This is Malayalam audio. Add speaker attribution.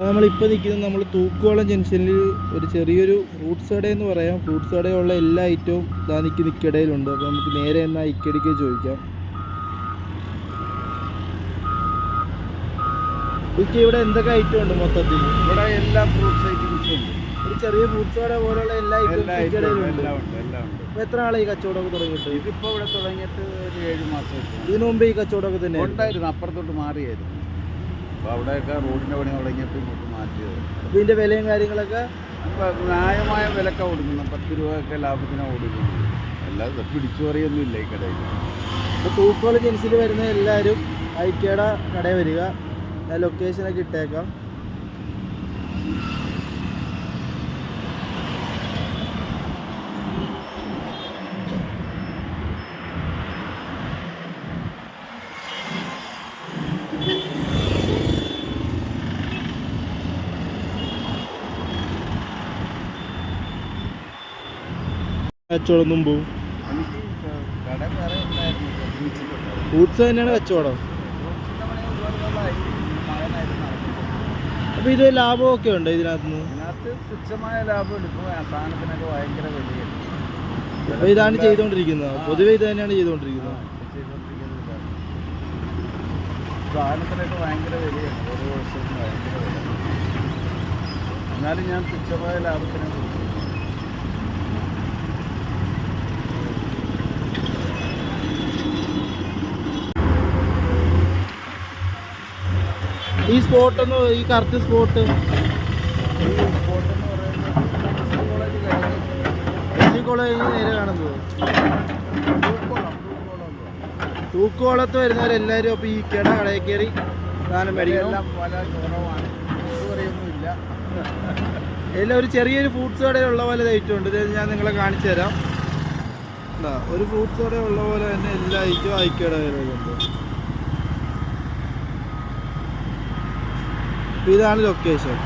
Speaker 1: നമ്മളിപ്പോൾ നിൽക്കുന്നത് നമ്മൾ തൂക്കുവളം ജംഗ്ഷനിൽ ഒരു ചെറിയൊരു ഫ്രൂട്ട്സ് കട എന്ന് പറയാം. ഫ്രൂട്ട്സ് കടയുള്ള എല്ലാ ഐറ്റവും ദാനിക്ക് നിൽക്ക് നിൽക്കിടയിലുണ്ട് അപ്പോൾ നമുക്ക് നേരെ എന്നാൽ ഇക്കടിക്ക് ചോദിക്കാം. ഇക്ക് ഇവിടെ എന്തൊക്കെ ഐറ്റം ഉണ്ട് മൊത്തത്തിൽ
Speaker 2: ഇവിടെ എല്ലാ ഫ്രൂട്ട്സ് ഐറ്റംസും ഉണ്ട്.
Speaker 1: ഒരു ചെറിയ ഫ്രൂട്ട്സ് കട പോലുള്ള എല്ലാ ഐറ്റംസും എത്ര ആളെ ഈ കച്ചവടമൊക്കെ തുടങ്ങിയിട്ട്?
Speaker 2: ഇതിപ്പോ ഇവിടെ തുടങ്ങിയിട്ട് ഒരു ഏഴ് മാസം
Speaker 1: ഇതിനു മുമ്പ് ഈ കച്ചവടമൊക്കെ തന്നെ
Speaker 2: ഉണ്ടായിരുന്നു അപ്പുറത്തോട്ട് മാറിയായിരുന്നു. അപ്പോൾ അവിടെയൊക്കെ റോഡിന്റെ പണി തുടങ്ങിയപ്പോൾ ഇങ്ങോട്ട് മാറ്റിയത്.
Speaker 1: അപ്പോൾ ഇതിന്റെ വിലയും കാര്യങ്ങളൊക്കെ?
Speaker 2: ന്യായമായ വിലക്ക കൊടുക്കണം. പത്ത് രൂപയൊക്കെ ലാഭത്തിനാണ് കൊടുക്കുന്നത് അല്ലാതെ പിടിച്ചു പറയൊന്നുമില്ല ഈ കടയിൽ.
Speaker 1: അപ്പോൾ തൂക്കുവളം ജംഗ്ഷനിൽ വരുന്ന എല്ലാവരും ഐക്യയുടെ കടയിൽ വരിക. ലൊക്കേഷൻ ലൊക്കേഷനൊക്കെ ഇട്ടേക്കാം. കച്ചവടം മുമ്പ് ഫ്രൂട്ട്സ് തന്നെയാണ് കച്ചവടം. അപ്പൊ ഇത് ലാഭം ഒക്കെ ഉണ്ട് ഇതിനകത്തുനിന്ന്?
Speaker 2: ഇതിനകത്ത് തുച്ഛമായ സാധനത്തിനൊക്കെ ഭയങ്കര
Speaker 1: അപ്പോൾ ഇതാണ് ചെയ്തുകൊണ്ടിരിക്കുന്നത് പൊതുവെ ഇത് തന്നെയാണ് ചെയ്തുകൊണ്ടിരിക്കുന്നത്
Speaker 2: സാധനത്തിനൊക്കെ ഭയങ്കര വിലയാണ്. ഓരോ വർഷവും ഭയങ്കര വില എന്നാലും ഞാൻ തുച്ഛമായ ലാഭത്തിന്
Speaker 1: ഈ സ്പോട്ട് ഒന്ന് ഈ കറക്റ്റ് സ്പോട്ട്
Speaker 2: തൂക്കോളത്ത് വരുന്നവരെല്ലാരും അപ്പൊ പറയുന്നത് കോളേജ് കഴിഞ്ഞ്
Speaker 1: എസ് സി കോളേജ് നേരെ കാണുന്നത്.
Speaker 2: തൂക്കോളം തൂക്കോളം
Speaker 1: തൂക്കുവളത്ത് വരുന്നവരെല്ലാവരും അപ്പോൾ ഈ കിട കടയിൽ കയറി സാധനം മേടിക്കണം
Speaker 2: എല്ലാം
Speaker 1: ഒരു ചെറിയൊരു ഫ്രൂട്ട്സ് കടയിലുള്ള പോലെ ഐറ്റം ഉണ്ട്. ഇത് ഞാൻ നിങ്ങളെ കാണിച്ചു തരാം. ഒരു ഫ്രൂട്ട്സ് കടയുള്ള പോലെ തന്നെ എല്ലാ ഐറ്റവും ഐക്യയുടെ ഇതാണ് ലൊക്കേഷൻ